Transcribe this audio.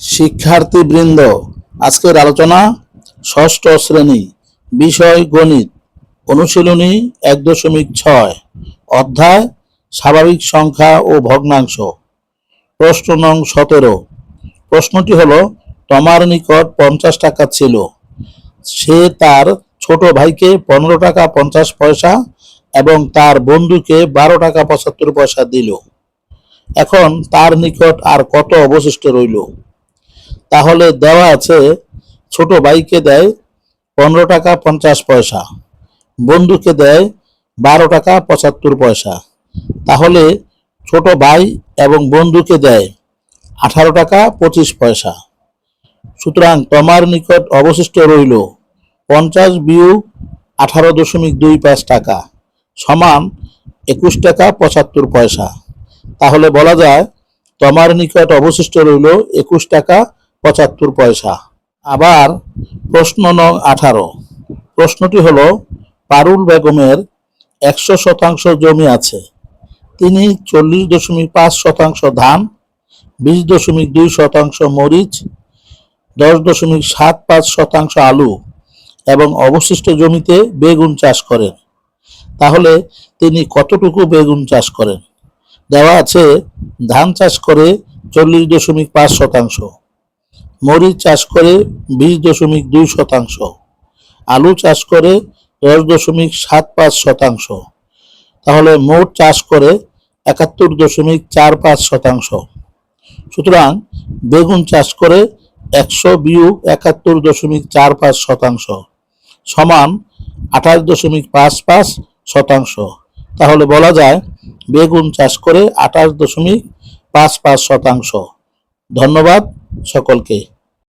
শিক্ষার্থীবৃন্দ, আজকের আলোচনা ষষ্ঠ শ্রেণি, বিষয় গণিত, অনুশীলনী এক দশমিক ছয়, অধ্যায় স্বাভাবিক সংখ্যা ও ভগ্নাংশ। প্রশ্ন নং সতেরো। প্রশ্নটি হলো, তোমার নিকট পঞ্চাশ টাকা ছিল। সে তার ছোট ভাইকে পনেরো টাকা পঞ্চাশ পয়সা এবং তার বন্ধুকে বারো টাকা পঁচাত্তর পয়সা দিল। এখন তার নিকট আর কত অবশিষ্ট রইল? তাহলে দেওয়া আছে, ছোট ভাইকে দেয় পনেরো টাকা পঞ্চাশ পয়সা, বন্ধুকে দেয় বারো টাকা পঁচাত্তর পয়সা। তাহলে ছোট ভাই এবং বন্ধুকে দেয় আঠারো টাকা পঁচিশ পয়সা। সুতরাং তোমার নিকট অবশিষ্ট রইল পঞ্চাশ বিয়োগ আঠারো দশমিক দুই পাঁচ টাকা সমান একুশ টাকা পঁচাত্তর পয়সা। তাহলে বলা যায়, তোমার নিকট অবশিষ্ট রইল একুশ টাকা পঁচাত্তর পয়সা। আবার প্রশ্ন নং আঠারো। প্রশ্নটি হলো, পারুল বেগমের একশো শতাংশ জমি আছে। তিনি চল্লিশ দশমিক পাঁচ শতাংশ ধান, বিশ দশমিক দুই শতাংশ মরিচ, দশ দশমিক সাত পাঁচ শতাংশ আলু এবং অবশিষ্ট জমিতে বেগুন চাষ করেন। তাহলে তিনি কতটুকু বেগুন চাষ করেন? দেওয়া আছে, ধান চাষ করে চল্লিশ দশমিক পাঁচ শতাংশ। মরিচ চাষ করে বিশ দশমিক দুই শতাংশ। আলু চাষ করে দশ দশমিক সাত পাঁচ শতাংশ। তাহলে মোট চাষ করে একাত্তর দশমিক চার পাঁচ শতাংশ। সুতরাং বেগুন চাষ করে একশো বিয়োগ একাত্তর দশমিক চার পাঁচ শতাংশ সমান আঠাশ দশমিক পাঁচ পাঁচ শতাংশ। তাহলে বলা যায় বেগুন চাষ করে আঠাশ দশমিক পাঁচ পাঁচ শতাংশ। ধন্যবাদ। সকলকে